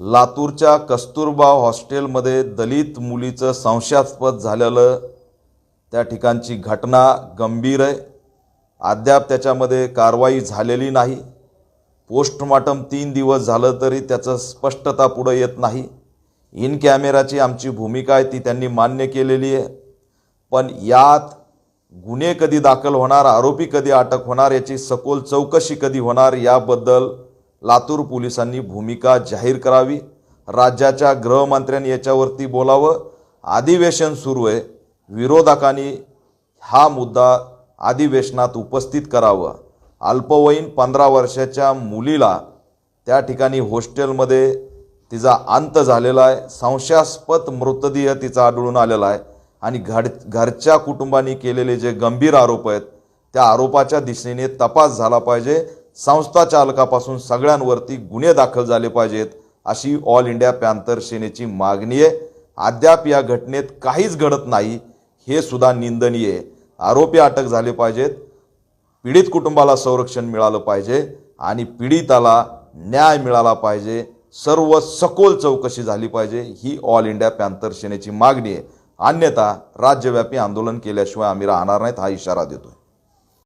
लातूरच्या कस्तुरबा हॉस्टेलमध्ये दलित मुलीचं संशयास्पद झालेलं त्या ठिकाणची घटना गंभीर आहे. अद्याप त्याच्यामध्ये कारवाई झालेली नाही. पोस्टमॉर्टम तीन दिवस झालं तरी त्याचं स्पष्टता पुढं येत नाही. इन कॅमेराची आमची भूमिका आहे ती त्यांनी मान्य केलेली आहे. पण यात गुन्हे कधी दाखल होणार आरोपी कधी अटक होणार याची सखोल चौकशी कधी होणार याबद्दल लातूर पोलिसांनी भूमिका जाहीर करावी. राज्याच्या गृहमंत्र्यांनी याच्यावरती बोलावं. अधिवेशन सुरू आहे. विरोधकांनी हा मुद्दा अधिवेशनात उपस्थित करावं. अल्पवयीन पंधरा वर्षाच्या मुलीला त्या ठिकाणी हॉस्टेलमध्ये तिचा अंत झालेला आहे. संशयास्पद मृतदेह तिचा आढळून आलेला आहे. आणि घड घरच्या कुटुंबांनी केलेले जे गंभीर आरोप आहेत त्या आरोपाच्या दिशेने तपास झाला पाहिजे. संस्था चालकापासून सगळ्यांवरती गुन्हे दाखल झाले पाहिजेत अशी ऑल इंडिया पॅन्थर सेनेची मागणी आहे. अद्याप या घटनेत काहीच घडत नाही हे सुद्धा निंदनीय आहे. आरोपी अटक झाले पाहिजेत. पीडित कुटुंबाला संरक्षण मिळालं पाहिजे आणि पीडिताला न्याय मिळाला पाहिजे. सर्व सखोल चौकशी झाली पाहिजे ही ऑल इंडिया पॅन्थर सेनेची मागणी आहे. अन्यथा राज्यव्यापी आंदोलन केल्याशिवाय आम्ही राहणार नाहीत हा इशारा देतोय.